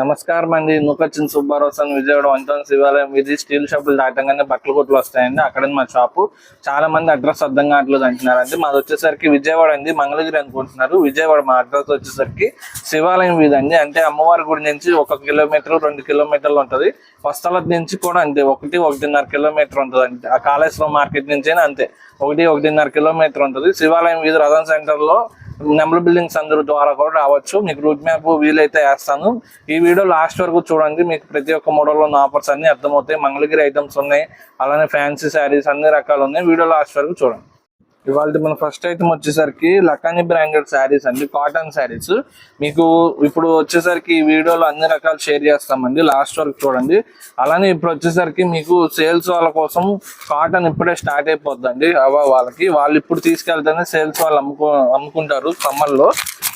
నమస్కారం అండి. నూకొచ్చిన సుబ్బారావు విజయవాడ వంతన శివాలయం ఇది స్టీల్ షాపులు దాటంగానే బట్టల కొట్లు వస్తాయండి. అక్కడ మా షాపు. చాలా మంది అడ్రస్ అర్థం కావట్లేదు అంటున్నారండి. మాది వచ్చేసరికి విజయవాడ అండి. మంగళగిరి అనుకుంటున్నారు. విజయవాడ మా అడ్రస్ వచ్చేసరికి శివాలయం వీధి అండి అంటే అమ్మవారి గుడి నుంచి ఒక కిలోమీటర్ రెండు కిలోమీటర్లు ఉంటుంది. వస్తల నుంచి కూడా అంతే. ఒకటి ఒకటిన్నర కిలోమీటర్ ఉంటుంది అంతే ఆ కాళేశ్వరం మార్కెట్ నుంచి అంతే. ఒకటి ఒకటిన్నర కిలోమీటర్ ఉంటుంది. శివాలయం వీధి రథం సెంటర్లో నెంబర్ బిల్డింగ్స్ అందరూ ద్వారా కూడా రావచ్చు. మీకు రూట్ మ్యాప్ వీలైతే వేస్తాను. ఈ వీడియో లాస్ట్ వరకు చూడండి. మీకు ప్రతి ఒక్క మోడల్లో ఉన్న ఆఫర్స్ అన్ని అర్థమవుతాయి. మంగళగిరి ఐటమ్స్ ఉన్నాయి. అలానే ఫ్యాన్సీ శారీస్ అన్ని రకాలు ఉన్నాయి. వీడియో లాస్ట్ వరకు చూడండి. ఇవాళ మన ఫస్ట్ ఐటమ్ వచ్చేసరికి లకాని బ్రాండెడ్ శారీస్ అండి కాటన్ శారీస్. మీకు ఇప్పుడు వచ్చేసరికి ఈ వీడియోలో అన్ని రకాలు షేర్ చేస్తామండి లాస్ట్ వరకు చూడండి. అలానే ఇప్పుడు వచ్చేసరికి మీకు సేల్స్ వాళ్ళ కోసం కాటన్ ఇప్పుడే స్టార్ట్ అయిపోద్దండి అవ వాళ్ళకి. వాళ్ళు ఇప్పుడు తీసుకెళ్తేనే సేల్స్ వాళ్ళు అమ్ముకో అమ్ముకుంటారు సమ్మర్లో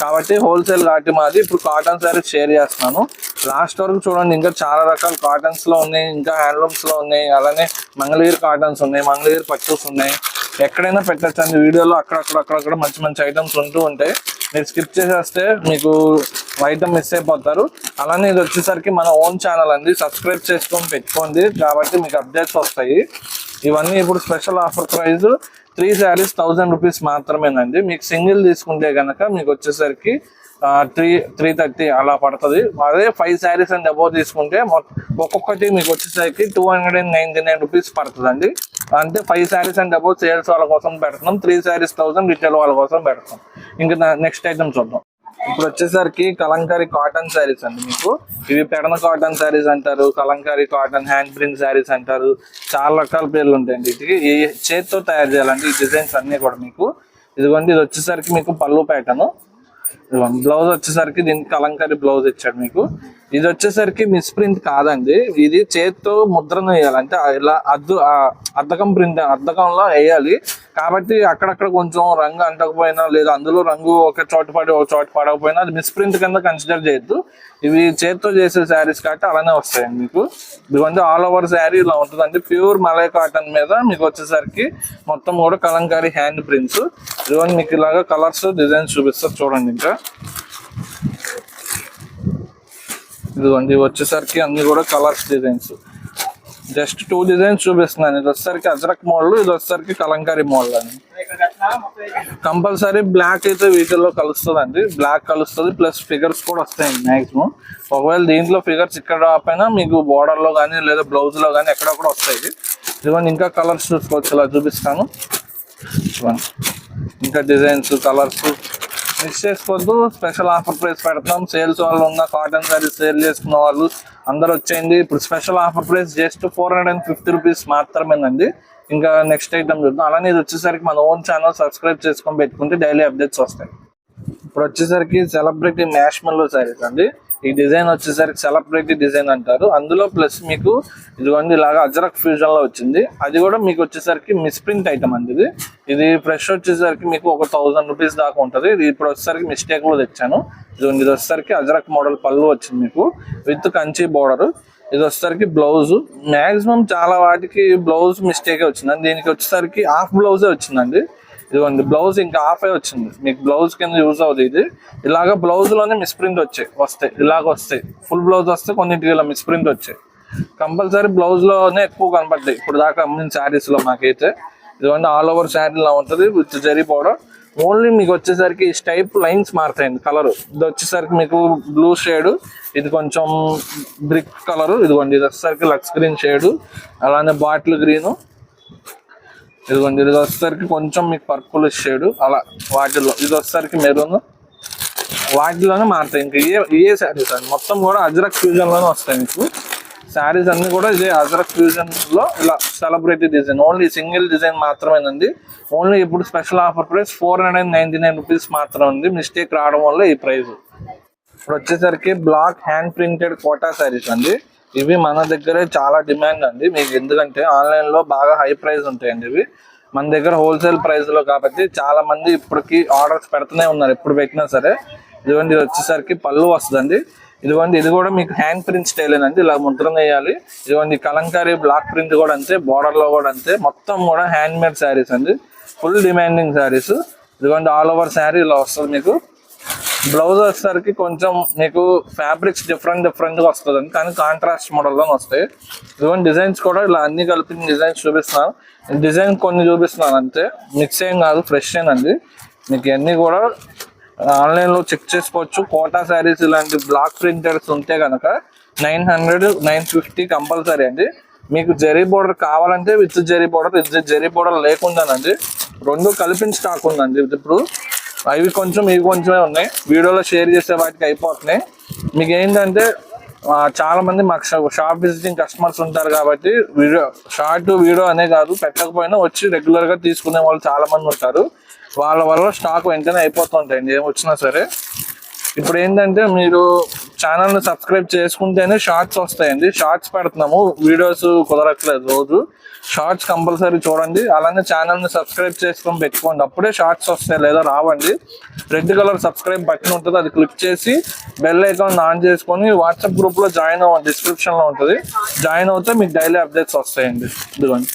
కాబట్టి హోల్సేల్ కాబట్టి మాది ఇప్పుడు కాటన్ శారీస్ షేర్ చేస్తున్నాను. లాస్ట్ వరకు చూడండి ఇంకా చాలా రకాల కాటన్స్లో ఉన్నాయి ఇంకా హ్యాండ్లూమ్స్లో ఉన్నాయి అలానే మంగళగిరి కాటన్స్ ఉన్నాయి మంగళగిరి పట్టూస్ ఉన్నాయి. ఎక్కడైనా పెట్టచ్చు అండి వీడియోలో అక్కడక్కడ అక్కడక్కడ మంచి మంచి ఐటమ్స్ ఉంటూ ఉంటాయి. మీరు స్కిప్ చేసేస్తే మీకు ఐటమ్ మిస్ అయిపోతారు. అలానే ఇది వచ్చేసరికి మన ఓన్ ఛానల్ అండి. సబ్స్క్రైబ్ చేసుకొని పెట్టుకోండి. కాబట్టి మీకు అప్డేట్స్ వస్తాయి. ఇవన్నీ ఇప్పుడు special offer price three sarees thousand rupees మాత్రమేనండి. మీకు సింగిల్ తీసుకుంటే కనుక మీకు వచ్చేసరికి త్రీ త్రీ థర్టీ అలా పడుతుంది. అదే ఫైవ్ శారీస్ అండ్ అబోవ్ తీసుకుంటే ఒక్కొక్కటి మీకు వచ్చేసరికి two hundred and ninety nine rupees పడుతుందండి. అంటే five sarees and above sales వాళ్ళ కోసం పెడుతున్నాం. త్రీ శారీస్ థౌసండ్ రిటైల్ వాళ్ళ కోసం పెడుతున్నాం. ఇంకా నెక్స్ట్ ఐటమ్ చూద్దాం. ఇప్పుడు వచ్చేసరికి కలంకారీ కాటన్ శారీస్ అండి మీకు. ఇవి పెడన కాటన్ శారీస్ అంటారు Kalamkari cotton hand print sarees అంటారు. చాలా రకాల పేర్లు ఉంటాయండి వీటికి ఈ చేతితో తయారు చేయాలండి ఈ డిజైన్స్ అన్నీ కూడా మీకు. ఇదిగోండి ఇది వచ్చేసరికి మీకు పళ్ళు ప్యాటర్ను బ్లౌజ్ వచ్చేసరికి దీనికి కలంకారీ బ్లౌజ్ ఇచ్చాడు మీకు. ఇది వచ్చేసరికి మిస్ ప్రింట్ కాదండి. ఇది చేత్తో ముద్రను వేయాలంటే ఇలా అద్దు అద్దకం ప్రింట్ అద్దకంలో వేయాలి. కాబట్టి అక్కడక్కడ కొంచెం రంగు అంటకపోయినా లేదా అందులో రంగు ఒక చోట పడి ఒక చోట పడకపోయినా అది మిస్ ప్రింట్ కింద కన్సిడర్ చేయొద్దు. ఇవి చేత్తో చేసే శారీస్ కాబట్టి అలానే వస్తాయండి మీకు. ఇదిగోండి ఆల్ ఓవర్ శారీ ఇలా ఉంటుందండి. ప్యూర్ మలై కాటన్ మీద మీకు వచ్చేసరికి మొత్తం కూడా కలంకారీ హ్యాండ్ ప్రింట్స్. ఇదిగోండి మీకు ఇలాగా కలర్స్ డిజైన్స్ చూపిస్తారు చూడండి ఇంకా. ఇదిగోండి వచ్చేసరికి అన్ని కూడా colours designs just two designs చూపిస్తున్నాను. ఇది వచ్చేసరికి అజరక్ మోడల్ ఇది వచ్చేసరికి కలంకారీ మోడల్ అని కంపల్సరీ బ్లాక్ అయితే వీటిల్లో కలుస్తుందండి. బ్లాక్ కలుస్తుంది ప్లస్ ఫిగర్స్ కూడా వస్తాయండి మ్యాక్సిమం ఒకవేళ దీంట్లో ఫిగర్స్ ఇక్కడ రాకపోయినా మీకు బోర్డర్లో కానీ లేదా బ్లౌజ్లో కానీ కానీ కూడా వస్తాయి. ఇదిగోండి ఇంకా కలర్స్ చూసుకోవచ్చు ఇలా చూపిస్తాను. ఇంకా డిజైన్స్ కలర్స్ మిస్ చేసుకోవద్దు. స్పెషల్ ఆఫర్ ప్రైస్ పెడతాం. సేల్స్ వాళ్ళు ఉన్న కాటన్ సారీస్ సేల్ చేసుకున్న వాళ్ళు అందరు వచ్చేయండి. ఇప్పుడు special offer price just four hundred and fifty rupees మాత్రమేనండి. ఇంకా నెక్స్ట్ ఐటమ్ చూద్దాం. అలానే ఇది వచ్చేసరికి మన ఓన్ ఛానల్ సబ్స్క్రైబ్ చేసుకొని పెట్టుకుంటే డైలీ అప్డేట్స్ వస్తాయి. ఇప్పుడు వచ్చేసరికి సెలబ్రిటీ మ్యాష్మెల్లో శారీస్ అండి. ఈ డిజైన్ వచ్చేసరికి సెలబ్రిటీ డిజైన్ అంటారు. అందులో ప్లస్ మీకు ఇదిగోండి ఇలాగా అజరక్ ఫ్యూజన్లో వచ్చింది. అది కూడా మీకు వచ్చేసరికి మిస్ప్రింట్ ఐటమ్ అండి ఇది. ఇది ఫ్రెష్ వచ్చేసరికి మీకు ఒక థౌసండ్ రూపీస్ దాకా ఉంటుంది. ఇది ఇప్పుడు వచ్చేసరికి మిస్టేక్లో తెచ్చాను. ఇదిగోండి ఇది వచ్చేసరికి అజరక్ మోడల్ పళ్ళు వచ్చింది మీకు. విత్ కంచి బోర్డర్ ఇది వచ్చేసరికి బ్లౌజ్ మాక్సిమం చాలా వాటికి బ్లౌజ్ మిస్టేకే వచ్చింది. దీనికి వచ్చేసరికి హాఫ్ బ్లౌజే వచ్చిందండి. ఇదిగోండి బ్లౌజ్ ఇంకా హాఫ్ వచ్చింది. మీకు బ్లౌజ్ కింద యూజ్ అవుతుంది ఇది. ఇలాగ బ్లౌజ్లోనే మిస్ప్రింట్ వచ్చాయి. వస్తాయి ఇలాగ వస్తాయి. ఫుల్ బ్లౌజ్ వస్తే కొన్నింటికి ఇలా మిస్ప్రింట్ వచ్చాయి. కంపల్సరీ బ్లౌజ్లోనే ఎక్కువ కనపడ్డాయి ఇప్పుడు దాకా అమ్మిన శారీస్లో మాకైతే. ఇదిగోండి ఆల్ ఓవర్ శారీ లా ఉంటుంది విత్ జరీ పౌడర్ ఓన్లీ మీకు వచ్చేసరికి స్టైప్ లైన్స్ మారుతాయండి కలర్ ఇది వచ్చేసరికి మీకు బ్లూ షేడ్ ఇది కొంచెం బ్రిక్ కలర్ ఇదిగోండి ఇది వచ్చేసరికి లక్స్ గ్రీన్ షేడ్ అలానే బాటిల్ గ్రీన్ ఇదిగోండి ఇది వచ్చేసరికి కొంచెం మీకు పర్పుల్ షేడ్ అలా వాటిలో ఇది వచ్చేసరికి మెరూన్ వాటిలోనే మారుతాయి. ఇంకా ఏ ఏ శారీస్ అండి. మొత్తం కూడా అజ్రక్ ఫ్యూజన్లోనే వస్తాయి మీకు. శారీస్ అన్ని కూడా ఇదే అజ్రక్ ఫ్యూజన్లో ఇలా celebrity design only single design మాత్రమేనండి. ఓన్లీ ఇప్పుడు special offer price four hundred and ninety nine rupees మాత్రం ఉంది. మిస్టేక్ రావడం వల్ల ఈ ప్రైస్ ఇప్పుడు వచ్చేసరికి block hand printed Kota sarees అండి. ఇవి మన దగ్గరే చాలా డిమాండ్ అండి. మీకు ఎందుకంటే ఆన్లైన్లో బాగా హై ప్రైస్ ఉంటాయండి ఇవి. మన దగ్గర హోల్సేల్ ప్రైస్లో కాబట్టి చాలా మంది ఇప్పటికి ఆర్డర్స్ పెడుతూనే ఉన్నారు. ఎప్పుడు పెట్టినా సరే. ఇదిగోండి ఇది వచ్చేసరికి పళ్ళు వస్తుందండి. ఇదిగోండి ఇది కూడా మీకు హ్యాండ్ ప్రింట్ స్టైల్ అండి. ఇలా ముద్రణ వేయాలి. ఇదిగోండి కలంకారీ బ్లాక్ ప్రింట్ కూడా అంతే. బార్డర్లో కూడా అంతే. మొత్తం కూడా హ్యాండ్ మేడ్ శారీస్ అండి. ఫుల్ డిమాండింగ్ శారీస్ ఇదిగోండి ఆల్ ఓవర్ శారీ ఇలా వస్తుంది మీకు. బ్లౌజ్ వచ్చేసరికి కొంచెం మీకు ఫ్యాబ్రిక్స్ డిఫరెంట్ డిఫరెంట్గా వస్తుంది కానీ కాంట్రాస్ట్ మోడల్ వస్తాయి. ఈవెన్ డిజైన్స్ కూడా ఇలా అన్ని కలిపి డిజైన్స్ చూపిస్తున్నాను. డిజైన్ కొన్ని చూపిస్తున్నాను అంతే. మిక్స్ ఏం కాదు ఫ్రెష్ ఏనండి. మీకు ఇవన్నీ కూడా ఆన్లైన్లో చెక్ చేసుకోవచ్చు. కోటా శారీస్ ఇలాంటి బ్లాక్ ప్రింటర్స్ ఉంటే కనుక nine hundred nine fifty compulsory అండి. మీకు జెరీ బోర్డర్ కావాలంటే with zari border with zari border లేకుండానండి. రెండు కలిపిన స్టాక్ ఉందండి. ఇప్పుడు అవి కొంచెం ఇవి కొంచెమే ఉన్నాయి. వీడియోలో షేర్ చేసే వాటికి అయిపోతున్నాయి. మీకు ఏంటంటే చాలా మంది మాకు షాప్ విజిటింగ్ కస్టమర్స్ ఉంటారు కాబట్టి వీడియో షార్ట్ వీడియో అనే కాదు పెట్టకపోయినా వచ్చి రెగ్యులర్గా తీసుకునే వాళ్ళు చాలా మంది ఉంటారు. వాళ్ళ వల్ల స్టాక్ వెంటనే అయిపోతుంటాయండి ఏం వచ్చినా సరే. ఇప్పుడు ఏంటంటే మీరు ఛానల్ని సబ్స్క్రైబ్ చేసుకుంటేనే షార్ట్స్ వస్తాయండి. షార్ట్స్ పెడుతున్నాము వీడియోస్ కుదరట్లేదు రోజు. షార్ట్స్ కంపల్సరీ చూడండి. అలానే ఛానల్ని సబ్స్క్రైబ్ చేసుకొని పెట్టుకోండి. అప్పుడే షార్ట్స్ వస్తాయి లేదా రావండి. రెడ్ కలర్ సబ్స్క్రైబ్ బటన్ ఉంటుంది. అది క్లిక్ చేసి బెల్ ఐకాన్ ఆన్ చేసుకొని వాట్సాప్ గ్రూప్లో జాయిన్ అవ్వండి. డిస్క్రిప్షన్లో ఉంటుంది. జాయిన్ అవుతే మీకు డైలీ అప్డేట్స్ వస్తాయండి. ఇదిగోండి.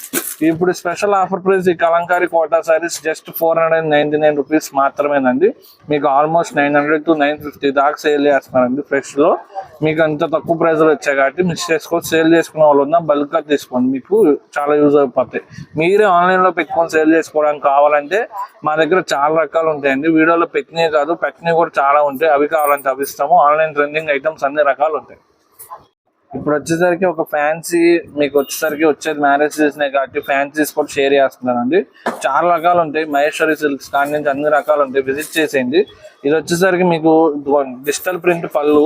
ఇప్పుడు స్పెషల్ ఆఫర్ ప్రైస్ ఈ Kalamkari Kota sarees just four hundred ninety nine rupees మాత్రమేనండి. మీకు almost nine hundred to nine fifty దాకా సేల్ చేస్తున్నారండి ఫ్రెష్లో మీకు అంత తక్కువ ప్రైస్లు వచ్చాయి కాబట్టి మిస్ చేసుకోవచ్చు సేల్ చేసుకునే వాళ్ళు ఉన్నా బల్క్గా తీసుకోండి. మీకు చాలా యూజ్ అయిపోతాయి. మీరే ఆన్లైన్లో పెట్టుకొని సేల్ చేసుకోవడానికి కావాలంటే మా దగ్గర చాలా రకాలు ఉంటాయండి. వీడియోలో పెట్టినవి కాదు పెట్టినవి కూడా చాలా ఉంటాయి. అవి కావాలంటే అవి ఇస్తాము. ఆన్లైన్ ట్రెండింగ్ ఐటమ్స్ అన్ని రకాలు ఉంటాయి. ఇప్పుడు వచ్చేసరికి ఒక ఫ్యాన్సీ మీకు వచ్చేసరికి వచ్చేది మ్యారేజ్ చేసినాయి కాబట్టి ఫ్యాన్సీస్ కూడా షేర్ చేస్తున్నానండి. చాలా రకాలు ఉంటాయి. మహేశ్వరి సిల్క్స్ కాడి నుంచి అన్ని రకాలు ఉంటాయి. విజిట్ చేసేయండి. ఇది వచ్చేసరికి మీకు డిజిటల్ ప్రింట్ పళ్ళు.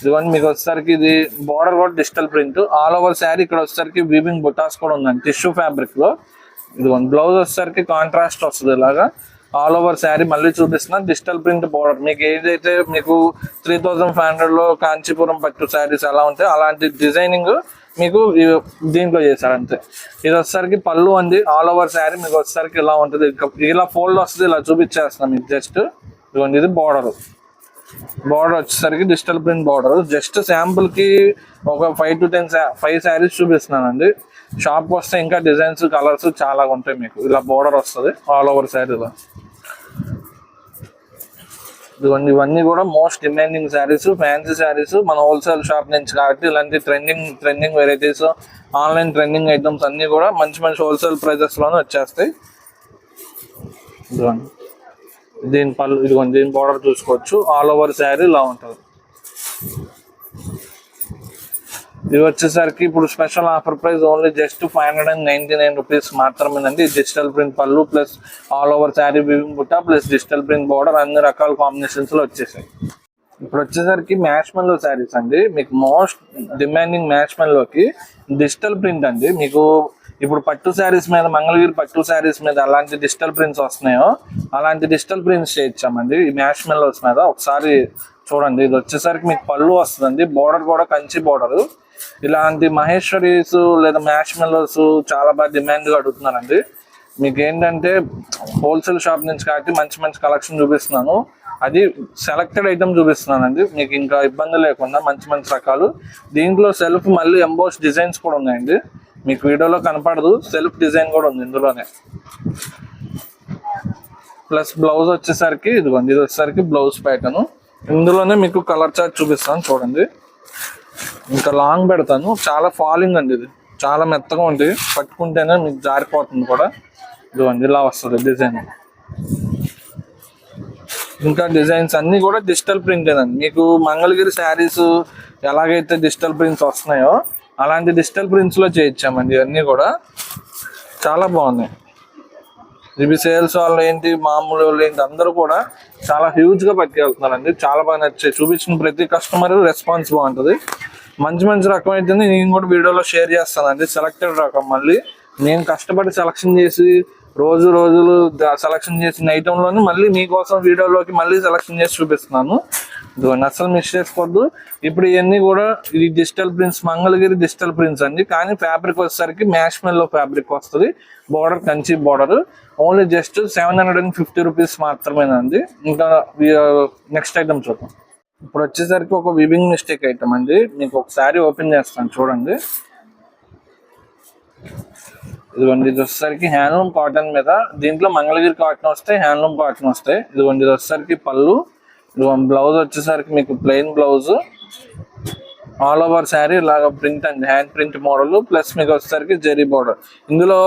ఇదిగోండి మీకు వచ్చేసరికి ఇది బార్డర్ కూడా digital print all over saree ఇక్కడ వచ్చేసరికి వీవింగ్ బుటాస్ కూడా ఉందండి. టిష్యూ ఫ్యాబ్రిక్లో. ఇదిగోండి బ్లౌజ్ వచ్చేసరికి కాంట్రాస్ట్ వస్తుంది ఇలాగా. ఆల్ ఓవర్ శారీ మళ్ళీ చూపిస్తున్నాను డిజిటల్ ప్రింట్ బోర్డర్. మీకు ఏదైతే మీకు త్రీ థౌజండ్ ఫైవ్ హండ్రెడ్లో కాంచీపురం పట్టు శారీస్ ఎలా ఉంటాయి అలాంటి డిజైనింగ్ మీకు దీంట్లో చేశారు అంతే. ఇది వచ్చేసరికి పళ్ళు ఉంది. ఆల్ ఓవర్ శారీ మీకు వచ్చేసరికి ఇలా ఉంటుంది. ఇలా ఫోల్డ్ వస్తుంది. ఇలా చూపించేస్తున్నాం మీకు జస్ట్. ఇదిగోండి ఇది బోర్డర్. బార్డర్ వచ్చేసరికి డిజిటల్ ప్రింట్ బార్డర్. జస్ట్ శాంపుల్కి ఒక five to ten five sarees చూపిస్తున్నానండి. షాప్కి వస్తే ఇంకా డిజైన్స్ కలర్స్ చాలా ఉంటాయి మీకు. ఇలా బార్డర్ వస్తుంది. ఆల్ ఓవర్ శారీలో. ఇలా ఇదిగోండి ఇవన్నీ కూడా most demanding sarees fancy sarees మన హోల్సేల్ షాప్ నుంచి కాబట్టి ఇలాంటి trending trending varieties online trending items అన్ని కూడా మంచి మంచి హోల్సేల్ ప్రైజెస్లోనే వచ్చేస్తాయి. ఇదిగోండి. దీని పళ్ళు ఇదిగోండి దీని బార్డర్ చూసుకోవచ్చు. ఆల్ ఓవర్ శారీ ఇలా ఉంటుంది. ఇది వచ్చేసరికి ఇప్పుడు special offer price only just five hundred and ninety nine rupees మాత్రమేనండి. డిజిటల్ ప్రింట్ పళ్ళు plus all over saree weaving బుట్ట ప్లస్ డిజిటల్ ప్రింట్ బోర్డర్ అన్ని రకాల కాంబినేషన్స్లో వచ్చేసాయి. ఇప్పుడు వచ్చేసరికి మ్యాచ్ మెల్లో శారీస్ అండి. మీకు most demanding match digital print అండి. మీకు ఇప్పుడు పట్టు శారీస్ మీద మంగళగిరి పట్టు శారీస్ మీద అలాంటి డిజిటల్ ప్రింట్స్ వస్తున్నాయో అలాంటి డిజిటల్ ప్రింట్స్ చేయించామండి. ఈ మ్యాచ్ మెల్లోస్ మీద ఒకసారి చూడండి. ఇది వచ్చేసరికి మీకు పళ్ళు వస్తుందండి. బోర్డర్ కూడా కంచి బోర్డర్ ఇలాంటి మహేశ్వరీస్ లేదా మ్యాష్ మెల్లోస్ చాలా బాగా డిమాండ్గా అడుగుతున్నారండి. మీకు ఏంటంటే హోల్సేల్ షాప్ నుంచి కాబట్టి మంచి మంచి కలెక్షన్ చూపిస్తున్నాను. అది సెలెక్టెడ్ ఐటమ్ చూపిస్తున్నానండి. మీకు ఇంకా ఇబ్బంది లేకుండా మంచి మంచి రకాలు. దీంట్లో సెల్ఫ్ మళ్ళీ ఎంబోస్ డిజైన్స్ కూడా ఉన్నాయండి. మీకు వీడియోలో కనపడదు. సెల్ఫ్ డిజైన్ కూడా ఉంది ఇందులోనే. ప్లస్ బ్లౌజ్ వచ్చేసరికి ఇదిగోండి ఇది వచ్చేసరికి బ్లౌజ్ ప్యాటర్న్ ఇందులోనే మీకు కలర్ చార్ట్ చూపిస్తాను చూడండి. ఇంకా లాంగ్ పెడతాను. చాలా ఫాలింగ్ అండి ఇది. చాలా మెత్తగా ఉంటుంది. పట్టుకుంటేనే మీకు జారిపోతుంది కూడా. ఇదిగోండి ఇలా వస్తుంది డిజైన్. ఇంకా డిజైన్స్ అన్నీ కూడా డిజిటల్ ప్రింట్ అండి. మీకు మంగళగిరి శారీస్ ఎలాగైతే డిజిటల్ ప్రింట్స్ వస్తున్నాయో అలాంటి డిజిటల్ ప్రింట్స్లో చేయించామండి ఇవన్నీ కూడా. చాలా బాగున్నాయి. ఇవి సేల్స్ వాళ్ళు ఏంటి మామూలు వాళ్ళు ఏంటి అందరూ కూడా చాలా హ్యూజ్గా పట్టుకెళ్తున్నారండి. చాలా బాగా నచ్చాయి. చూపించిన ప్రతి కస్టమర్ రెస్పాన్స్ బాగుంటుంది. మంచి మంచి రకం అయితే నేను కూడా వీడియోలో షేర్ చేస్తానండి. సెలెక్టెడ్ రకం మళ్ళీ. నేను కష్టపడి సెలక్షన్ చేసి రోజు రోజులు సెలక్షన్ చేసిన ఐటమ్ మళ్ళీ మీకోసం వీడియోలోకి మళ్ళీ సెలక్షన్ చేసి చూపిస్తున్నాను. అసలు మిస్ చేసుకోవద్దు. ఇప్పుడు ఇవన్నీ కూడా ఇది digital prints Mangalagiri digital prints అండి. కానీ ఫ్యాబ్రిక్ వచ్చేసరికి మ్యాష్ మెల్లో ఫ్యాబ్రిక్ వస్తుంది. Border Kanchi border only just seven hundred and fifty rupees మాత్రమేనండి. ఇంకా నెక్స్ట్ ఐటమ్ చూద్దాం. ఇప్పుడు వచ్చేసరికి ఒక వివింగ్ మిస్టేక్ ఐటమ్ అండి. మీకు ఒకసారి ఓపెన్ చేస్తాను చూడండి. ఇదిగోండి ఇది వచ్చేసరికి హ్యాండ్లూమ్ కాటన్ మీద. దీంట్లో మంగళగిరి కాటన్ వస్తాయి హ్యాండ్లూమ్ కాటన్ వస్తాయి. ఇదిగోండి ఇది వచ్చేసరికి పళ్ళు. బ్లౌజ్ వచ్చేసరికి మీకు plain blouse all over saree ఇలాగ ప్రింట్ అండి హ్యాండ్ ప్రింట్ మోడల్ ప్లస్ మీకు వచ్చేసరికి జెరీ బోర్డర్ ఇందులో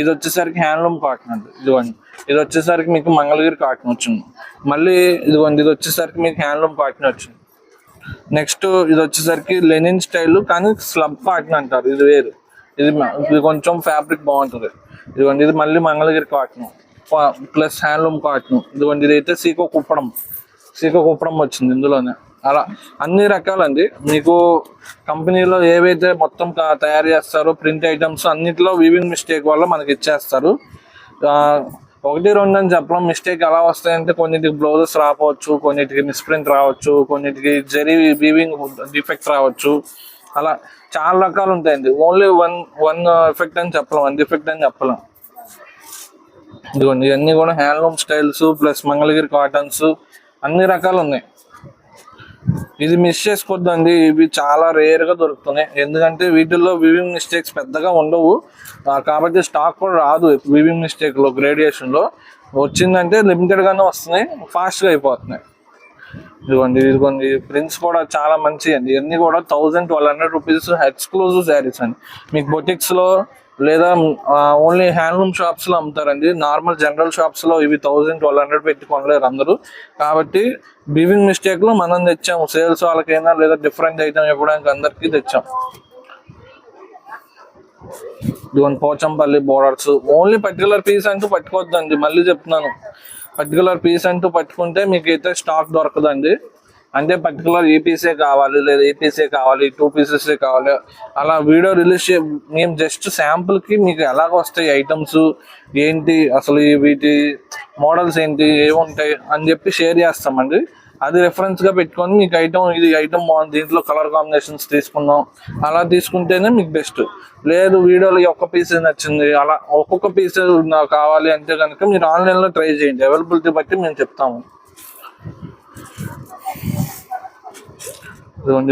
ఇది వచ్చేసరికి హ్యాండ్లూమ్ కాటన్ అండి. ఇదిగోండి. ఇది వచ్చేసరికి మీకు మంగళగిరి కాటన్ వచ్చింది. మళ్ళీ ఇదిగోండి ఇది వచ్చేసరికి మీకు హ్యాండ్లూమ్ కాటన్ వచ్చింది. నెక్స్ట్ ఇది వచ్చేసరికి లెనిన్ స్టైల్ కానీ స్లబ్ కాటన్ అంటారు. ఇది వేరు. ఇది ఇది కొంచెం ఫ్యాబ్రిక్ బాగుంటుంది. ఇదిగోండి ఇది మళ్ళీ Mangalagiri cotton plus handloom cotton ఇదిగోండి ఇది అయితే సీకో కుప్పడం. సీకో వచ్చింది ఇందులోనే. అలా అన్ని రకాలండి. మీకు కంపెనీలో ఏవైతే మొత్తం కా- తయారు చేస్తారో ప్రింట్ ఐటమ్స్ అన్నిట్లో వీవింగ్ మిస్టేక్ వల్ల మనకి ఇచ్చేస్తారు. ఒకటి రెండు అని చెప్పడం మిస్టేక్ ఎలా వస్తాయంటే కొన్నిటికి బ్లౌజెస్ రావచ్చు కొన్నిటికి మిస్ప్రింట్ రావచ్చు కొన్నిటికి జరీ వీవింగ్ డిఫెక్ట్ రావచ్చు. అలా చాలా రకాలు ఉంటాయండి. ఓన్లీ వన్ వన్ ఎఫెక్ట్ అని చెప్పలేం వన్ డిఫెక్ట్ అని చెప్పలేం. ఇదిగోండి ఇవన్నీ కూడా handloom styles plus Mangalagiri cottons అన్ని రకాలు ఉన్నాయి. ఇది మిస్ చేసుకోవద్దండి ఇవి చాలా రేర్గా దొరుకుతున్నాయి. ఎందుకంటే వీటిల్లో వివింగ్ మిస్టేక్స్ పెద్దగా ఉండవు. కాబట్టి స్టాక్ కూడా రాదు వివింగ్ మిస్టేక్లో గ్రేడియేషన్లో వచ్చిందంటే లిమిటెడ్గానే వస్తున్నాయి. ఫాస్ట్గా అయిపోతున్నాయి. ఇదిగోండి ఇదిగోండి. ప్రింట్స్ కూడా చాలా మంచివి అండి ఇవన్నీ కూడా thousand twelve hundred rupees exclusive saris అండి. మీకు బొటిక్స్లో లేదా ఓన్లీ హ్యాండ్లూమ్ షాప్స్లో అమ్ముతారండి. నార్మల్ జనరల్ షాప్స్లో ఇవి థౌజండ్ ట్వెల్వ్ హండ్రెడ్ పెట్టి కొనలేరు అందరూ. కాబట్టి బివింగ్ మిస్టేక్లో మనం తెచ్చాము. సేల్స్ వాళ్ళకైనా లేదా డిఫరెంట్ ఐటమ్ ఇవ్వడానికి అందరికీ తెచ్చాం. ఇదిగోండి Pochampally borders only particular piece అంటూ పట్టుకోవద్దండి. మళ్ళీ చెప్తున్నాను. పర్టికులర్ పీస్ అంటూ పట్టుకుంటే మీకు అయితే స్టాక్ దొరకదండి. అంటే పర్టికులర్ ఈ పీసే కావాలి లేదా ఈ పీసే కావాలి టూ పీసెస్ కావాలి అలా వీడియో రిలీజ్ చే మేము జస్ట్ శాంపుల్కి మీకు ఎలాగ వస్తాయి ఐటమ్స్ ఏంటి అసలు వీటి మోడల్స్ ఏంటి ఏముంటాయి అని చెప్పి షేర్ చేస్తామండి. అది రెఫరెన్స్గా పెట్టుకొని మీకు ఐటమ్ ఇది ఐటమ్ బాగుంది దీంట్లో కలర్ కాంబినేషన్స్ తీసుకుందాం. అలా తీసుకుంటేనే మీకు బెస్ట్ లేదు వీడియోలో ఒక్క పీస్ నచ్చింది అలా ఒక్కొక్క పీస్ నాకు కావాలి అంటే కనుక మీరు ఆన్లైన్లో ట్రై చేయండి. అవైలబిలిటీ బట్టి మేము చెప్తాము.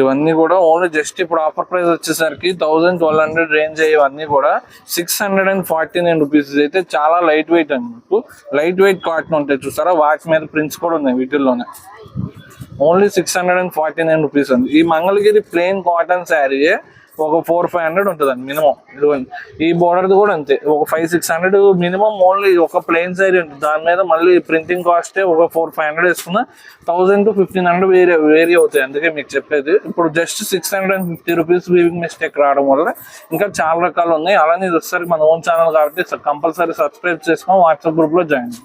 ఇవన్నీ కూడా ఓన్లీ జస్ట్ ఇప్పుడు ఆఫర్ ప్రైస్ వచ్చేసరికి థౌసండ్ ట్వెల్వ్ హండ్రెడ్ రేంజ్ ఇవన్నీ కూడా six hundred and forty nine rupees అయితే చాలా లైట్ వెయిట్ అండి మీకు. లైట్ వెయిట్ కాటన్ ఉంటాయి చూసారా? వాటి మీద ప్రింట్స్ కూడా ఉన్నాయి వీటిల్లోనే. Only six hundred and forty nine rupees అండి ఈ మంగళగిరి ప్లెయిన్ కాటన్ శారీయే ఒక ఫోర్ ఫైవ్ హండ్రెడ్ ఉంటుందండి మినిమం. ఇదిగోండి ఈ బోర్డర్ది కూడా అంతే. ఒక five six hundred minimum only ఒక ప్లెయిన్ శారీ ఉంటుంది దాని మీద మళ్ళీ ప్రింటింగ్ కాస్టే ఒక ఫోర్ ఫైవ్ హండ్రెడ్ వేసుకున్న థౌసండ్ టు ఫిఫ్టీన్ హండ్రెడ్ వేరే వేరీ అవుతాయి. అందుకే మీకు చెప్పేది. ఇప్పుడు just six hundred and fifty rupees weaving mistake రావడం వల్ల ఇంకా చాలా రకాలు ఉన్నాయి. అలానే ఇది ఒకసారి మన ఓన్ ఛానల్ కాబట్టి కంపల్సరీ సబ్స్క్రైబ్ చేసుకొని వాట్సాప్ గ్రూప్లో జాయిన్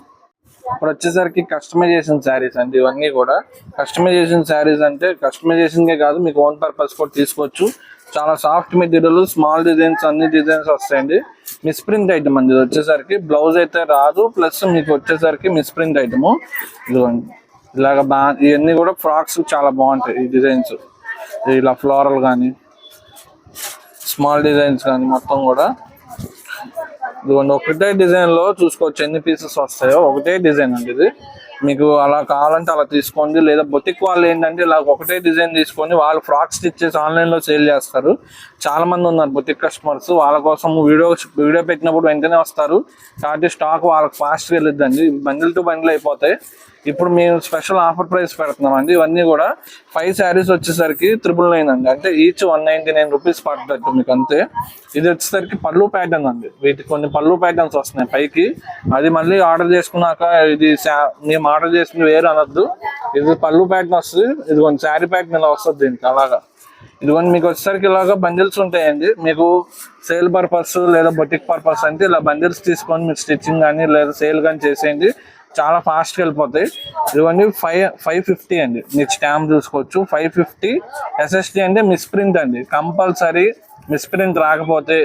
ఇప్పుడు వచ్చేసరికి కస్టమైజేషన్ శారీస్ అండి. ఇవన్నీ కూడా కస్టమైజేషన్ శారీస్ అంటే కస్టమైజేషన్కే కాదు మీకు ఓన్ పర్పస్ కూడా తీసుకోవచ్చు. చాలా సాఫ్ట్ మెటీరియల్ స్మాల్ డిజైన్స్ అన్ని డిజైన్స్ వస్తాయండి. మిస్ప్రింట్ ఐటమ్ అండి ఇది వచ్చేసరికి. బ్లౌజ్ అయితే రాదు ప్లస్ మీకు వచ్చేసరికి మిస్ప్రింట్ ఐటమ్ ఇదిగోండి. ఇలాగ బా ఇవన్నీ కూడా ఫ్రాక్స్ చాలా బాగుంటాయి ఈ డిజైన్స్ ఇలా ఫ్లోరల్ కానీ స్మాల్ డిజైన్స్ కానీ మొత్తం కూడా. ఇదిగోండి ఒకటే డిజైన్లో చూసుకోవచ్చు. ఎన్ని పీసెస్ వస్తాయో. ఒకటే డిజైన్ అండి ఇది. మీకు అలా కావాలంటే అలా తీసుకోండి. లేదా బొతిక్ వాళ్ళు ఏంటంటే ఇలా ఒకటే డిజైన్ తీసుకొని వాళ్ళు ఫ్రాక్ స్టిచ్చెస్ ఆన్లైన్లో సేల్ చేస్తారు. చాలా మంది ఉన్నారు బొతిక్ కస్టమర్స్. వాళ్ళ కోసం వీడియో వీడియో పెట్టినప్పుడు వెంటనే వస్తారు. కాబట్టి స్టాక్ వాళ్ళకి ఫాస్ట్గా వెళ్ళిద్దండి. బండిల్ టు బండిల్ అయిపోతాయి. ఇప్పుడు మేము స్పెషల్ ఆఫర్ ప్రైస్ పెడుతున్నామండి. ఇవన్నీ కూడా ఫైవ్ శారీస్ వచ్చేసరికి త్రిబుల్ నైన్ అండి. అంటే each one ninety nine rupees పడుతుంది మీకు అంతే. ఇది వచ్చేసరికి పళ్ళు ప్యాటర్న్ అండి. వీటి కొన్ని పళ్ళు ప్యాటర్న్స్ వస్తున్నాయి పైకి. అది మళ్ళీ ఆర్డర్ చేసుకున్నాక ఇది మేము ఆర్డర్ చేసుకుని వేరు అనొద్దు. ఇది పళ్ళు ప్యాటర్న్ వస్తుంది. ఇది కొన్ని శారీ ప్యాటర్న్ ఇలా వస్తుంది దీనికి అలాగా. ఇదిగోండి మీకు వచ్చేసరికి ఇలాగా బండిల్స్ ఉంటాయండి. మీకు సేల్ పర్పస్ లేదా బొటిక్ పర్పస్ అంటే ఇలా బండిల్స్ తీసుకొని మీరు స్టిచ్చింగ్ కానీ లేదా సేల్ కానీ చేసేయండి. చాలా ఫాస్ట్గా వెళ్ళిపోతాయి. ఇవన్నీ ఫైవ్ ఫైవ్ ఫిఫ్టీ అండి. మీరు స్టాంప్ చూసుకోవచ్చు. ఫైవ్ ఫిఫ్టీ ఎస్ఎస్టీ అంటే మిస్ప్రింట్ అండి. కంపల్సరీ మిస్ప్రింట్ రాకపోతే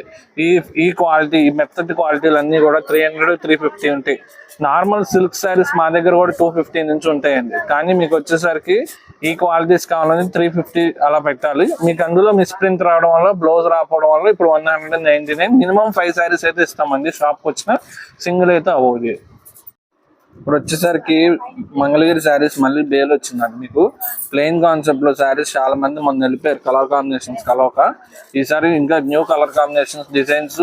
ఈ ఈ క్వాలిటీ ఈ మెత్తటి క్వాలిటీలు అన్నీ కూడా త్రీ హండ్రెడ్ త్రీ ఫిఫ్టీ ఉంటాయి. నార్మల్ సిల్క్ శారీస్ మా దగ్గర కూడా టూ ఫిఫ్టీ నుంచి ఉంటాయండి. కానీ మీకు వచ్చేసరికి ఈ క్వాలిటీస్ కావాలని త్రీ ఫిఫ్టీ అలా పెట్టాలి. మీకు అందులో మిస్ప్రింట్ రావడం వల్ల బ్లౌజ్ రాకపోవడం వల్ల ఇప్పుడు one hundred ninety nine minimum five saris అయితే ఇస్తామండి. షాప్కి వచ్చిన సింగిల్ అయితే అవ్వదు. ఇప్పుడు వచ్చేసరికి మంగళగిరి శారీస్ మళ్ళీ బేల్ వచ్చిందండి మీకు. ప్లెయిన్ కాన్సెప్ట్లో శారీస్ చాలా మంది మొన్న వెళ్ళిపోయారు. కలర్ కాంబినేషన్స్ కలవక. ఈసారి ఇంకా new colour combinations designs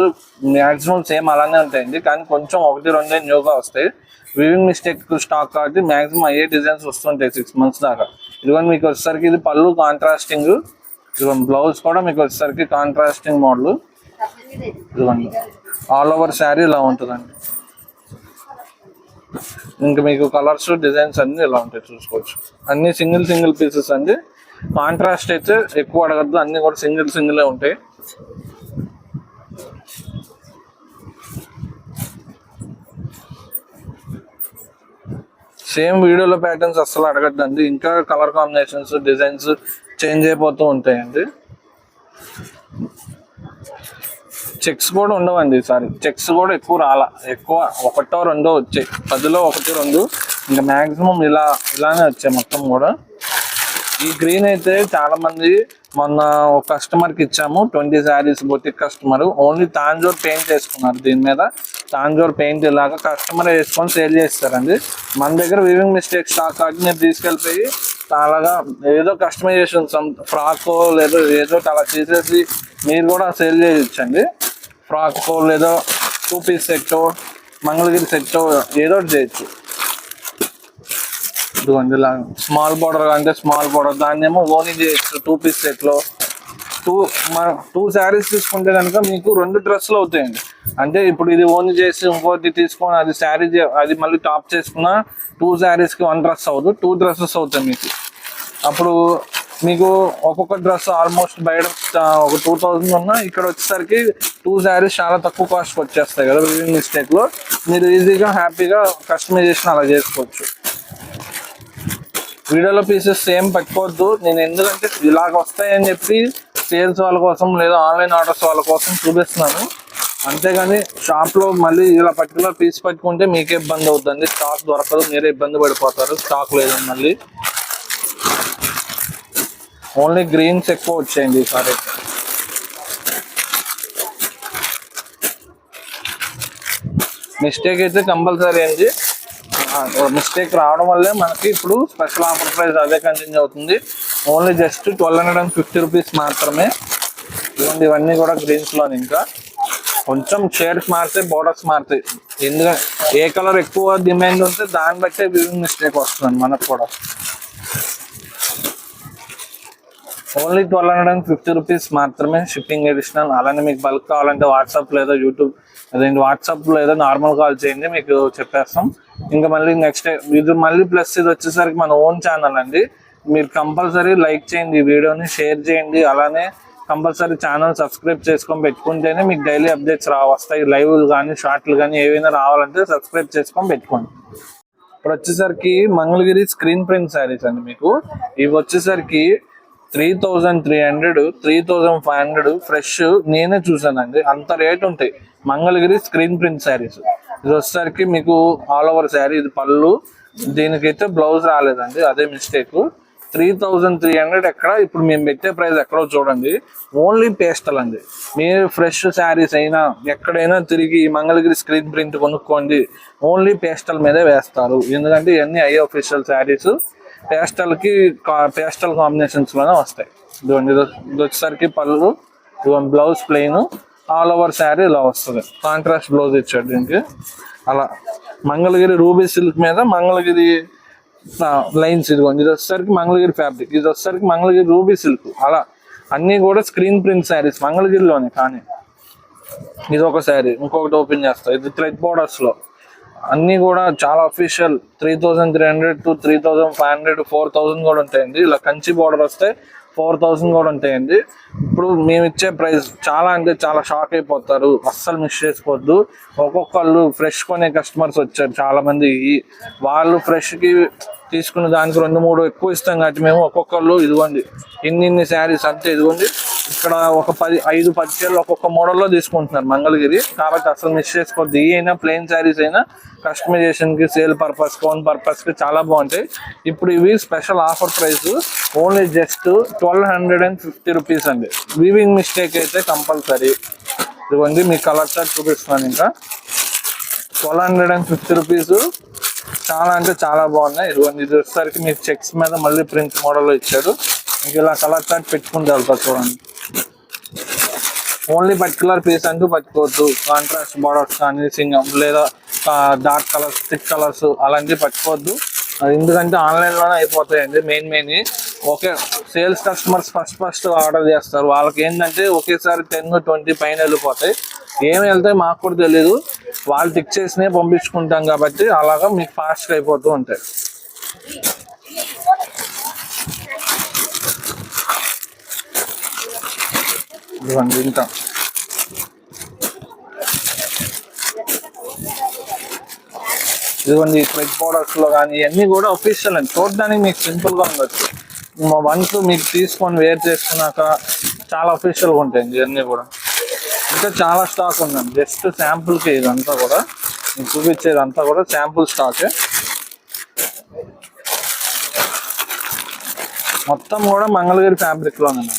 maximum same అలానే ఉంటాయండి. కానీ కొంచెం ఒకటి రెండే న్యూగా వస్తాయి. వివింగ్ మిస్టేక్ స్టాక్ కాబట్టి మాక్సిమం అయ్యే డిజైన్స్ వస్తుంటాయి సిక్స్ మంత్స్ దాకా. ఇదిగోండి మీకు వచ్చేసరికి ఇది పళ్ళు కాంట్రాస్టింగ్ ఇదిగోండి బ్లౌజ్ కూడా మీకు వచ్చేసరికి కాంట్రాస్టింగ్ మోడల్ ఇదిగోండి ఆల్ ఓవర్ శారీ ఇలా ఉంటుందండి. ఇంకా మీకు కలర్స్ డిజైన్స్ అన్ని ఇలా ఉంటాయి చూసుకోవచ్చు. అన్ని సింగిల్ సింగిల్ పీసెస్ అండి. కాంట్రాస్ట్ అయితే ఎక్కువ అడగద్దు అన్ని కూడా సింగిల్ సింగిల్ ఉంటాయి. సేమ్ వీడియోలో ప్యాటర్న్స్ అస్సలు అడగద్దండి. ఇంకా కలర్ కాంబినేషన్స్ డిజైన్స్ చేంజ్ అయిపోతూ ఉంటాయండి. చెక్స్ కూడా ఉండవండి ఈసారి. చెక్స్ కూడా ఎక్కువ రాలా. ఎక్కువ ఒకటో రెండో వచ్చాయి. పదిలో ఒకటి రెండు. ఇంకా మ్యాక్సిమం ఇలా ఇలానే వచ్చాయి మొత్తం కూడా. ఈ గ్రీన్ అయితే చాలా మంది మొన్న ఒక కస్టమర్కి ఇచ్చాము. Twenty saris boutique customer only Tanjore paint వేసుకున్నారు దీని మీద. తాంజోర్ పెయింట్ ఇలాగా కస్టమర్ వేసుకొని సేల్ చేస్తారండి. మన దగ్గర వివింగ్ మిస్టేక్ స్టాక్ కాబట్టి మీరు తీసుకెళ్ళిపోయి చాలాగా ఏదో కస్టమైజేషన్ ఫ్రాకో లేదో ఏదో అలా చేసేసి మీరు కూడా సేల్ చేయొచ్చండి. ఫ్రాక్ లేదో two piece set Mangalagiri set ఏదో ఒకటి చేయొచ్చు. ఇదిగోండి ఇలా స్మాల్ బార్డర్ అంటే స్మాల్ బార్డర్. దాన్ని ఏమో ఓనీ చేయొచ్చు టూ పీస్ సెట్లో టూ టూ శారీస్ తీసుకుంటే కనుక మీకు రెండు డ్రెస్సులు అవుతాయండి. అంటే ఇప్పుడు ఇది ఓన్ చేసి ఇంకోటి తీసుకొని అది శారీ అది మళ్ళీ టాప్ చేసుకున్న టూ శారీస్కి వన్ డ్రెస్ అవ్వదు. టూ డ్రెస్సెస్ అవుతాయి మీకు. అప్పుడు మీకు ఒక్కొక్క డ్రెస్ ఆల్మోస్ట్ బయట ఒక టూ థౌజండ్ ఉన్నా ఇక్కడ వచ్చేసరికి టూ శారీస్ చాలా తక్కువ కాస్ట్ వచ్చేస్తాయి కదా వివింగ్ మిస్టేక్లో. మీరు ఈజీగా హ్యాపీగా కస్టమైజేషన్ అలా చేసుకోవచ్చు. వీడియోలో పీసెస్ సేమ్ పట్టుకోవద్దు. నేను ఎందుకంటే ఇలాగ వస్తాయని చెప్పి సేల్స్ వాళ్ళ కోసం లేదా ఆన్లైన్ ఆర్డర్స్ వాళ్ళ కోసం చూపిస్తున్నాను. అంతేగాని షాప్లో మళ్ళీ ఇలా పర్టికులర్ పీస్ పట్టుకుంటే మీకే ఇబ్బంది అవుతుంది. స్టాక్ దొరకదు మీరే ఇబ్బంది పడిపోతారు. స్టాక్ లేదు మళ్ళీ. ఓన్లీ గ్రీన్స్ ఎక్కువ వచ్చాయండి ఈసారి మిస్టేక్ అయితే కంపల్సరీ అండి. మిస్టేక్ రావడం వల్లే మనకి ఇప్పుడు స్పెషల్ ఆఫర్ ప్రైస్ అదే కంటిన్యూ అవుతుంది. Only just twelve hundred and fifty rupees మాత్రమే. ఇవ్వండి ఇవన్నీ కూడా గ్రీన్స్లో ఇంకా. కొంచెం షేడ్స్ మారితే బోర్డర్స్ మారుతాయి ఎందుకంటే ఏ కలర్ ఎక్కువ డిమాండ్ ఉంటే దాన్ని బట్టే వివింగ్ మిస్టేక్ వస్తుంది మనకు కూడా. Only twelve hundred and fifty rupees మాత్రమే షిప్పింగ్ అడిషనల్. అలానే మీకు బల్క్ కావాలంటే వాట్సాప్ లేదా యూట్యూబ్ అదేంటి వాట్సాప్ లేదా నార్మల్ కాల్ చేయండి మీకు చెప్పేస్తాం. ఇంకా మళ్ళీ నెక్స్ట్ ఇది మళ్ళీ ప్లస్ ఇది వచ్చేసరికి మన ఓన్ ఛానల్ అండి. మీరు కంపల్సరీ లైక్ చేయండి ఈ వీడియోని షేర్ చేయండి. అలానే కంపల్సరీ ఛానల్ సబ్స్క్రైబ్ చేసుకొని పెట్టుకుంటేనే మీకు డైలీ అప్డేట్స్ రా వస్తాయి. లైవ్ కానీ షార్ట్లు కానీ ఏవైనా రావాలంటే సబ్స్క్రైబ్ చేసుకొని పెట్టుకోండి. ఇప్పుడు వచ్చేసరికి మంగళగిరి స్క్రీన్ ప్రింట్ శారీస్ అండి మీకు. ఇవి వచ్చేసరికి three thousand three hundred three thousand five hundred fresh నేనే చూసానండి అంత రేట్ ఉంటాయి. Mangalagiri screen print saris. ఇది వచ్చేసరికి మీకు ఆల్ ఓవర్ శారీ ఇది పళ్ళు. దీనికైతే బ్లౌజ్ రాలేదండి. అదే mistake. Three thousand three hundred ఎక్కడ? ఇప్పుడు మేము పెట్టే ప్రైస్ ఎక్కడో చూడండి. ఓన్లీ పేస్టల్ అండి. మీరు ఫ్రెష్ శారీస్ అయినా ఎక్కడైనా తిరిగి మంగళగిరి స్క్రీన్ ప్రింట్ కొనుక్కోండి. ఓన్లీ పేస్టల్ మీదే వేస్తారు. ఎందుకంటే ఇవన్నీ ఐ అఫీషియల్ శారీస్. పేస్టల్కి పేస్టల్ కాంబినేషన్స్లోనే వస్తాయి. ఇదిగోండి ఇది వచ్చేసరికి పళ్ళు ఇదిగోండి blouse plain all over sari ఇలా వస్తుంది. కాంట్రాస్ట్ బ్లౌజ్ ఇచ్చాడు దీనికి. అలా మంగళగిరి రూబీ సిల్క్ మీద మంగళగిరి లైన్స్ ఇదిగోండి. ఇది వచ్చేసరికి మంగళగిరి ఫ్యాబ్రిక్ ఇది వచ్చేసరికి మంగళగిరి రూబీ సిల్క్ అలా అన్నీ కూడా స్క్రీన్ ప్రింట్ శారీస్ మంగళగిరిలోనే కానీ. ఇది ఒక శారీ ఇంకొకటి ఓపెన్ చేస్తా. ఇది థ్రెడ్ బోర్డర్స్లో అన్నీ కూడా చాలా official three thousand three hundred to three thousand five hundred four thousand కూడా ఉంటాయండి. ఇలా కంచి బార్డర్ వస్తే ఫోర్ థౌజండ్ కూడా ఉంటాయండి. ఇప్పుడు మేము ఇచ్చే ప్రైస్ చాలా అంటే చాలా షాక్ అయిపోతారు. అస్సలు మిస్ చేసుకోవద్దు. ఒక్కొక్కళ్ళు ఫ్రెష్ కొనే కస్టమర్స్ వచ్చారు చాలామంది. వాళ్ళు ఫ్రెష్కి తీసుకున్న దానికి రెండు మూడు ఎక్కువ ఇస్తాం కాబట్టి మేము ఒక్కొక్కళ్ళు ఇదిగోండి. ఇన్ని ఇన్ని శారీస్ అంతే ఇదిగోండి. ఇక్కడ ఒక పది ఐదు పది చీరలు ఒక్కొక్క మోడల్లో తీసుకుంటున్నారు మంగళగిరి. కాబట్టి అసలు మిస్ చేసుకోవద్దు. ఈ అయినా ప్లెయిన్ శారీస్ అయినా కస్టమైజేషన్కి సేల్ పర్పస్ కోన్ పర్పస్కి చాలా బాగుంటాయి. ఇప్పుడు ఇవి special offer price only just twelve hundred and fifty rupees అండి. వీవింగ్ మిస్టేక్ అయితే కంపల్సరీ ఇదిగోండి మీ కలర్ చార్ట్ చూపిస్తున్నాను ఇంకా. Twelve hundred and fifty rupees చాలా అంటే చాలా బాగున్నాయి. ఇదిగోండి ఇది వచ్చేసరికి మీకు చెక్స్ మీద మళ్ళీ ప్రింట్ మోడల్ ఇచ్చాడు మీకు ఇలా కలర్ చార్ట్ పెట్టుకుని వెళ్తారు చూడండి. ఓన్లీ పర్టికులర్ పీస్ అంటూ పట్టుకోవద్దు. కాంట్రాస్ట్ బార్డర్స్ కానీ సింగం లేదా డార్క్ కలర్స్ థిక్ కలర్స్ అలాంటివి పట్టుకోవద్దు. ఎందుకంటే ఆన్లైన్లోనే అయిపోతాయండి. Main main okay sales customers first first order చేస్తారు. వాళ్ళకి ఏంటంటే ఒకేసారి టెన్ ట్వంటీ పైన వెళ్ళిపోతాయి. ఏమి వెళ్తాయి మాకు కూడా తెలియదు వాళ్ళు టిక్ చేసినే పంపించుకుంటాం కాబట్టి అలాగా మీకు ఫాస్ట్గా అయిపోతూ ఉంటాయి. ఇదిగోండి తింటాం. ఇదిగోండి ఫ్రెడ్ ప్రోడక్ట్స్లో లో కానీ ఇవన్నీ కూడా ఒఫీషియల్ అండి చూడడానికి మీకు సింపుల్గా ఉండొచ్చు. వన్స్ మీకు తీసుకొని వేర్ చేసుకున్నాక చాలా ఒఫీషియల్గా ఉంటాయండి ఇవన్నీ కూడా. ఇంకా చాలా స్టాక్ ఉందండి. జస్ట్ శాంపుల్కి ఇదంతా కూడా. మీకు చూపించేదంతా కూడా శాంపుల్ స్టాకే మొత్తం కూడా మంగళగిరి ఫ్యాబ్రిక్లో ఉంది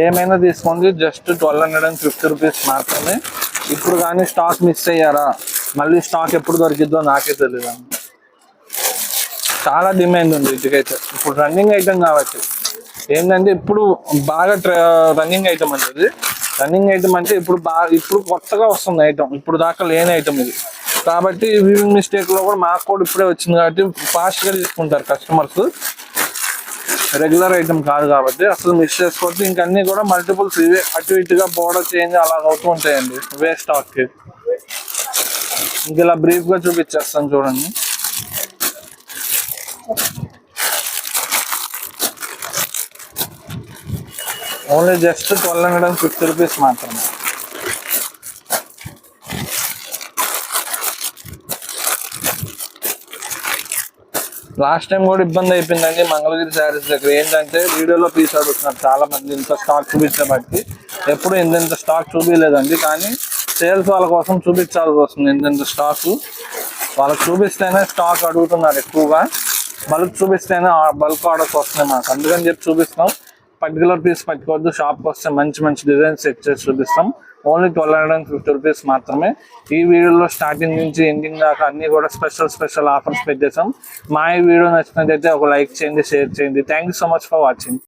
ఏమైనా తీసుకోండి just twelve hundred and fifty rupees మాత్రమే. ఇప్పుడు కానీ స్టాక్ మిస్ అయ్యారా? మళ్ళీ స్టాక్ ఎప్పుడు దొరికిద్దో నాకే తెలియదు చాలా డిమాండ్ ఉంది వీటికైతే ఇప్పుడు రన్నింగ్ ఐటమ్ కాబట్టి. ఏంటంటే ఇప్పుడు బాగా రన్నింగ్ ఐటమ్ అంటే ఇది. రన్నింగ్ ఐటమ్ అంటే ఇప్పుడు బాగా ఇప్పుడు కొత్తగా వస్తుంది ఐటమ్ ఇప్పుడు దాకా లేని ఐటమ్ ఇది. కాబట్టి వివింగ్ మిస్టేక్లో కూడా మాకు కూడా ఇప్పుడే వచ్చింది కాబట్టి ఫాస్ట్గా తీసుకుంటారు కస్టమర్స్ రెగ్యులర్ ఐటమ్ కాదు కాబట్టి అసలు మిస్ చేసుకోవద్దు. ఇంకా అన్ని కూడా మల్టిపుల్స్ ఇవే. అటు ఇటుగా బోర్డర్ చేంజ్ అలా అవుతూ ఉంటాయండి. వే స్టాక్ ఇంక ఇలా బ్రీఫ్గా చూపించేస్తాను చూడండి. Only just twelve hundred and fifty rupees మాత్రమే. లాస్ట్ టైం కూడా ఇబ్బంది అయిపోయిందండి మంగళగిరి శారీస్ దగ్గర. ఏంటంటే వీడియోలో పీస్ అడుగుతున్నారు చాలా మంది ఇంత స్టాక్ చూపించే బట్టి ఎప్పుడు ఇంత స్టాక్ చూపించలేదండి. కానీ సేల్స్ వాళ్ళ కోసం చూపించాల్సి వస్తుంది ఇంత స్టాక్ వాళ్ళకి చూపిస్తేనే స్టాక్ అడుగుతున్నారు ఎక్కువగా. బల్క్ చూపిస్తేనే బల్క్ ఆర్డర్స్ వస్తున్నాయి మాకు అందుకని చెప్పి చూపిస్తాం. పర్టికులర్ పీస్ పట్టుకోవద్దు. షాప్కి వస్తే మంచి మంచి డిజైన్స్ సెట్ చేసి చూపిస్తాం. Only twelve hundred and fifty rupees మాత్రమే. ఈ వీడియోలో స్టార్టింగ్ నుంచి ఎండింగ్ దాకా అన్ని కూడా స్పెషల్ స్పెషల్ ఆఫర్స్ పెట్టేసాం మా ఈ వీడియో నచ్చినట్లయితే ఒక లైక్ చేయండి షేర్ చేయండి. Thank you so much for watching